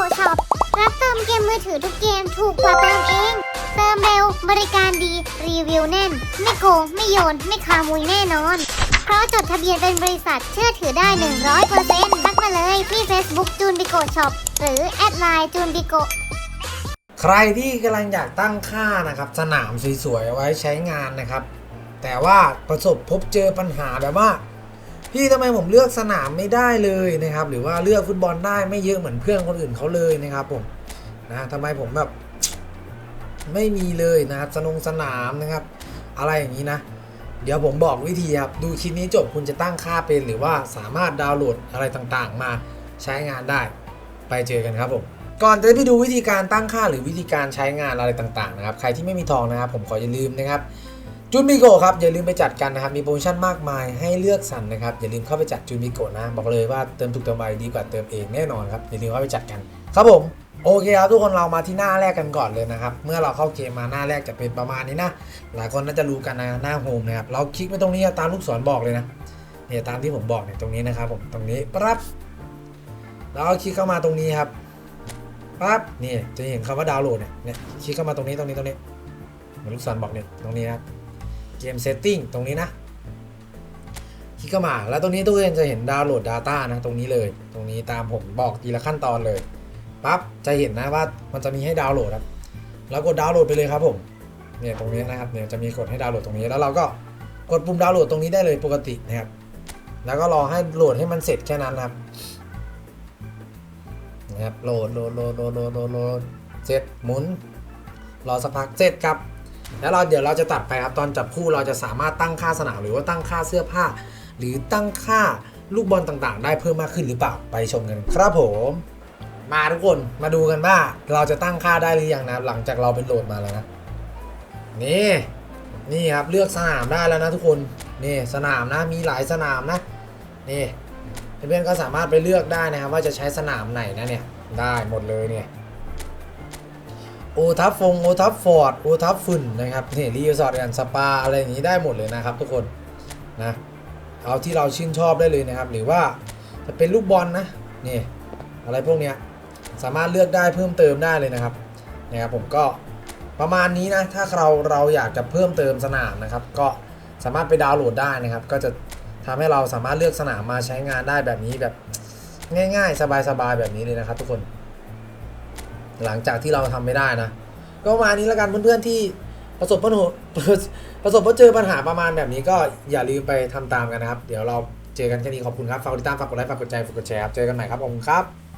Pro รับเติมเกมมือถือทุกเกมถูกกว่าเติมเอง เติมเร็วบริการดี รีวิวแน่น ไม่โกง ไม่โยน ไม่ขโมยแน่นอน เพราะจดทะเบียนเป็นบริษัทเชื่อถือได้ 100%ทักมาเลยที่ Facebook จูนบิโกช็อปหรือแอดไลน์จูนบิโกใครที่กำลังอยากตั้งค่านะครับ สนามสวยๆไว้ใช้งานนะครับ แต่ว่าประสบพบเจอปัญหาแบบว่า พี่ทำไมผมเลือกสนามไม่ได้เลยนะครับ หรือว่าเลือกฟุตบอลได้ไม่เยอะเหมือนเพื่อนคนอื่นเขาเลยนะครับผมนะทำไมผมแบบไม่มีเลยนะครับสนงสนามนะครับ อะไรอย่างนี้นะ เดี๋ยวผมบอกวิธีครับดูคลิปนี้จบคุณจะตั้งค่าเป็นหรือว่าสามารถดาวน์โหลดอะไรต่างๆ มาใช้งานได้ ไปเจอกันครับผมก่อนจะไปดูวิธีการตั้งค่าหรือวิธีการใช้งานอะไรต่างๆนะครับ ใครที่ไม่มีทองนะครับ ผมขออย่าลืมนะครับ จูนมิโกะครับอย่าลืมไปจัดกันนะครับมีโปรโมชั่นมากมายให้เลือกสรรนะครับอย่าลืมเข้าไปจัดจูนมิโกะนะบอกเลยว่าเติมถูกเติมไวดีกว่าเติมเองแน่นอนครับอย่าลืมเข้าไปจัดกัน ครับผมโอเคครับทุกคนเรามาที่หน้าแรกกันก่อนเลยนะครับ เมื่อเราเข้าเกมมาหน้าแรกจะเป็นประมาณนี้นะ หลายคนน่าจะรู้กันนะหน้าโฮมนะครับเราคลิกไปตรงนี้ตามลูกศรบอกเลยนะเนี่ยตามที่ผมบอกเนี่ยตรงนี้นะครับผมตรงนี้ปั๊บเราคลิกเข้ามาตรงนี้ครับปั๊บนี่จะเห็นคำว่าดาวน์โหลดเนี่ยเนี่ยคลิกเข้ามาตรงนี้ตรงนี้ตรงนี้เหมือนลูกศรบอกเนี่ยตรงนี้ครับ เกมเซตติ้งตรงนี้นะคลิกเข้ามาแล้วตรงนี้ทุกคนจะเห็นดาวน์โหลด Data นะตรงนี้เลย ตรงนี้ตามผมบอกทีละขั้นตอนเลยปั๊บจะเห็นนะว่ามันจะมีให้ดาวน์โหลดครับแล้วกดดาวน์โหลดไปเลยครับผมเนี่ยตรงนี้นะครับเนี่ยจะมีกดให้ดาวน์โหลดตรงนี้แล้วเราก็กดปุ่มดาวน์โหลดตรงนี้ได้เลยปกตินะครับแล้วก็รอให้โหลดให้มันเสร็จแค่นั้นนะครับนะครับโหลดโหลดโหลดโหลดโหลดโหลดเสร็จหมุนรอสักพักเสร็จครับ แล้วเราเดี๋ยวเราจะตัดไปครับตอนจับคู่เราจะสามารถตั้งค่าสนามหรือว่าตั้งค่าเสื้อผ้า หรือตั้งค่าลูกบอลต่างๆ ได้เพิ่มมากขึ้นหรือเปล่าไปชมกันครับผมมาทุกคนมาดูกันว่าเราจะตั้งค่าได้หรือยังนะหลังจากเราเป็นโหลดมาแล้วนะนี่นี่ครับเลือกสนามได้แล้วนะทุกคนนี่สนามนะมีหลายสนามนะนี่เพื่อนๆก็สามารถไปเลือกได้นะครับว่าจะใช้สนามไหนนะเนี่ยได้หมดเลยเนี่ย โอทัฟฟงโอทัฟฟอร์ดโอทัฟฟุนนะครับเนี่ยรีสอร์ทแอนสปาอะไรอย่างนี้ได้หมดเลยนะครับ ทุกคนนะเอาที่เราชื่นชอบได้เลยนะครับ หรือว่าจะเป็นลูกบอลนะนี่อะไรพวกเนี้ยสามารถเลือกได้เพิ่มเติมได้เลยนะครับนะครับผมก็ประมาณนี้นะถ้าเราเราอยากจะเพิ่มเติมสนามนะครับ ก็สามารถไปดาวน์โหลดได้นะครับ ก็จะทำให้เราสามารถเลือกสนามมาใช้งานได้แบบนี้แบบง่าย ๆ สบายๆแบบนี้เลยนะครับ ทุกคน หลังจากที่เราทำไม่ได้นะ ก็ประมาณนี้แล้วกันเพื่อนๆที่ประสบปัญหาประสบพบเจอปัญหาประมาณแบบนี้ก็อย่าลืมไปทำตามกันนะครับ เดี๋ยวเราเจอกันแค่นี้ขอบคุณครับฝากกดติดตามฝากกดไลค์ฝากกดใจฝากกดแชร์ครับเจอกันใหม่ครับขอบคุณครับ